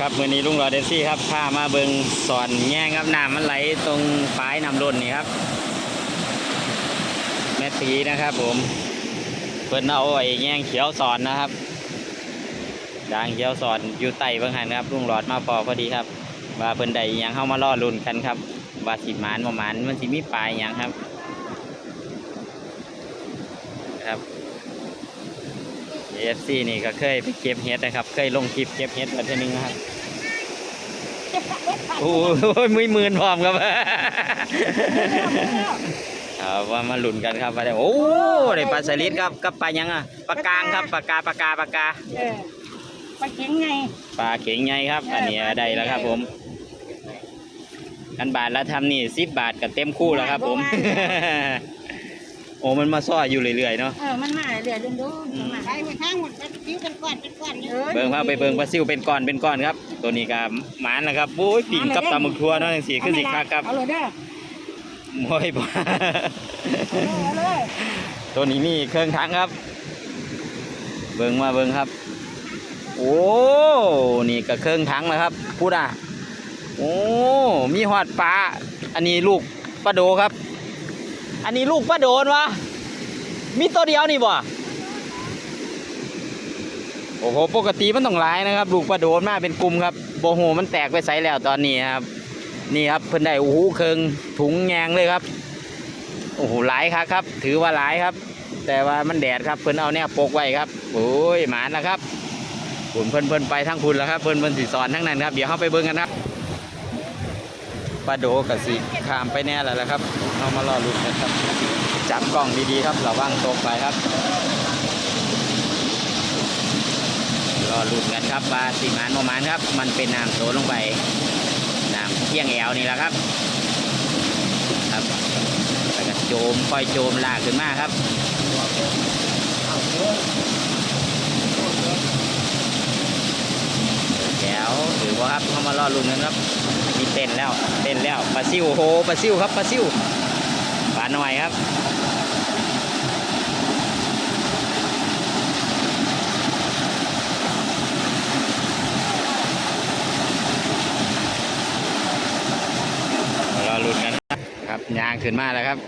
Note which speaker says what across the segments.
Speaker 1: ครับมือนี้ลุงรอเดนซี่ครับพามาเบิงสอนแง่งครับน้ำมันไหลตรงฝายน้ำล้นนี่ครับแม่ตีนะครับ ผมเพิ่นเอาไอ้แง่งเขียวสอนนะครับด่างเขียวสอนอยู่ใต้เบางหันครับลุงหลอดมาพอพอดีครับ ว่าเพิ่นได้ยังเข้ามาล่อลุ่นกันครับว่าสิหมานบ่หมานมันสิมีปลายยังครับ ครับ AFC นี่ก็เคยไปเก็บเห็ดนะครับ เคยลงคลิปเก็บเห็ดมาเทีนึงนะครับโอ้ยมือมืนพร้อมครับเอาว่ามาหลุนกันครับว่าได้โอ้ได้ปลาสลิดครับกับปลายังอะปลากางครับปลากาปลากาปลากา
Speaker 2: เออปลาเข็งไง
Speaker 1: ปลาเข็งใหญ่ครับ อันนี้ได้แล้วครับ ผมอันบาทละทำนี่สิบบาทกับเต็มคู่แล้วครับ ผม โอ้มันมาซ่ออยู่เรื่อยๆเนาะ
Speaker 2: เออ มันมาเรื่อยๆดูๆมันมา
Speaker 3: ไปหัวข้างหมดเป็นคิ้วเป็นก้อนเป็นก้อนนี่
Speaker 2: ออ
Speaker 1: เบิ่งพาไปเบิ่งปลาซิวเป็นก้อนเป็นก้อนครับ ตัวนี้ก็หมานนะครับโอ้ยปิ่งกับตำมึกทัวเนาะจังซี่คือสิคักครับ
Speaker 2: เอาเลยเด้อ
Speaker 1: โมยบ่
Speaker 2: เอาเลย
Speaker 1: ตัวนี้มีเครื่องถังครับ เบิ่งมาเบิ่งครับ โอ้ นี่ก็เครื่องถังนะครับ พูดอะ โอ้ มีหอดปลา อันนี้ลูกปลาโดครับ อันนี้ลูกปลาโดนวะมีตัวเดียวนี่บ่โอ้โหปกติมันต้องหลายนะครับ ลูกปลาโดนมาเป็นกลุ่มครับโบโหมันแตกไปใสแล้วตอนนี้ครับ นี่ครับเพิ่นได้โอ้โหเครื่องถุงแยงเลยครับโอ้โหหลายครับครับ ถือว่าหลายครับ แต่ว่ามันแดดครับเพิ่นเอาเนี่ยปกไว้ครับโอ้ยหมานนะครับขุนเพิ่นเพิ่นไปทั้งคุณแล้วครับเพิ่นเพิ่นสีสอนทั้งนั้นครับเดี๋ยวเข้าไปเบิ่งกันครับ ปลาโดกับสีขามไปแน่แล้วละครับเรามารอลุ้นกันครับ จับกล้องดีๆครับระวังตกไปครับรอลุ้นกันครับว่าสีมานประมาณครับ มันเป็นน้ำโซลงไปน้ำเที่ยงแอวนี่แหละครับ ครับแล้วก็โจมค่อยโจมลากขึ้นมาครับแก้วถือว่าครับเข้ามารอลุ้นกันครับ เต้นแล้วเต้นแล้วปลาซิวโหปลาซิวครับปลาซิวปลาหน่อยครับรอลุ้นกันครับครับยางขึ้นมาแล้วครับ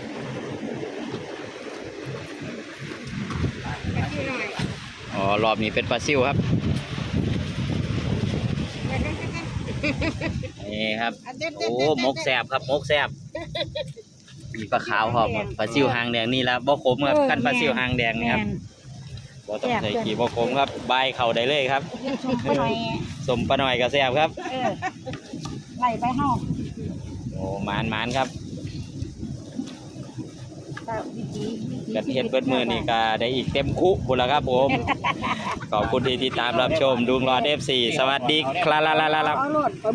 Speaker 1: อ๋อรอบนี้เป็นปลาซิวครับ นี่ครับ โอ้มกแสบครับมกแสบมีปลาขาวหอมครับปลาซิวหางแดงนี่ละบ่ขมครับกันปลาซิวหางแดงนี่ครับบ่ต้องใส่กี่บ่ขมครับใบายเข่าได้เลยครับ
Speaker 2: แม่นชมไปหน่อย
Speaker 1: สมปลาหน่อยกับแสบครับ
Speaker 2: เออไล่ไปห้อง
Speaker 1: โอ้หมานหมานครับ
Speaker 2: วิธีวิธี
Speaker 1: กันเฮ็ดเบิดมือนี่ก็ได้อีกเต็มคุบุญแล้วครับผม ขอบคุณที่ติดตามรับชมดุงรอเดฟสี่สวัสดีครับ
Speaker 2: เอาโลด